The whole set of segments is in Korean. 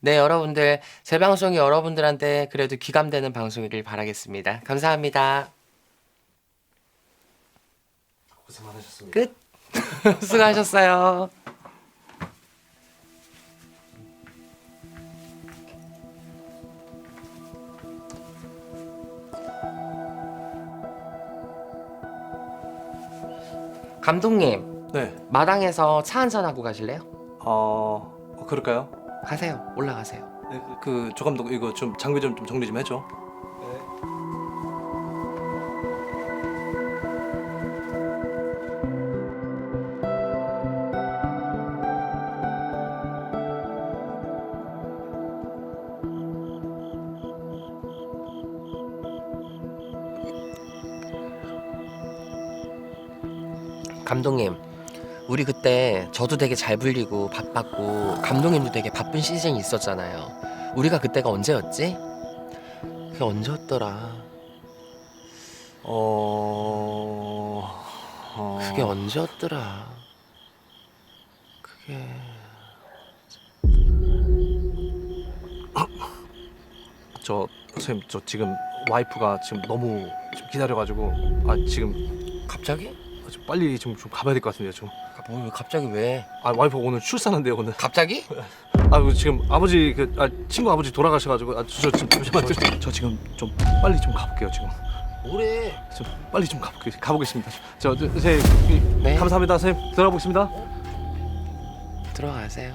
네, 여러분들 제 방송이 여러분들한테 그래도 귀감되는 방송이길 바라겠습니다. 감사합니다. 고생 많으셨습니다. 끝. 수고하셨어요. 감독님, 네. 마당에서 차 한잔 하고 가실래요? 어, 어, 그럴까요? 가세요. 올라가세요. 네, 그, 그 조감독 이거 좀 장비 좀, 좀 정리 좀 해줘. 감독님, 우리 그때 저도 되게 잘 불리고 바빴고 감독님도 되게 바쁜 시즌이 있었잖아요. 우리가 그때가 언제였지? 그게 언제였더라? 어, 어, 그게 언제였더라? 그게 저 선생님 저 지금 와이프가 지금 너무 좀 기다려가지고 아 지금 갑자기? 좀 빨리 좀, 좀 가봐야 될 것 같은데요 좀. 뭐 갑자기 왜? 아 와이프 오늘 출산한대요 오늘. 갑자기? 아그 지금 아버지 그 아, 친구 아버지 돌아가셔가지고 아, 저, 저 지금 잠시만 저, 저 지금 좀 빨리 좀 가볼게요 지금. 뭐래? 좀 빨리 좀 가볼게, 가보겠습니다. 저, 저 선생님 네. 감사합니다 선생님 들어가 보겠습니다. 들어가세요.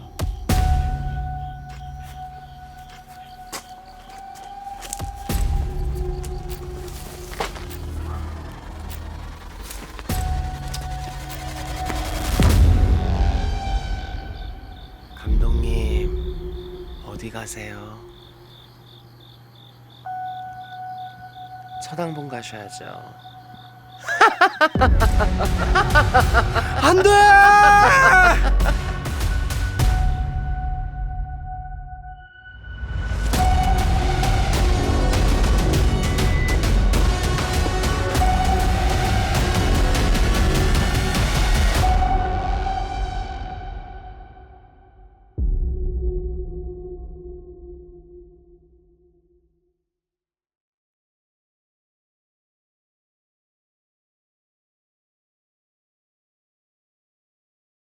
어디 가세요? 서당봉 가셔야죠. 안 돼!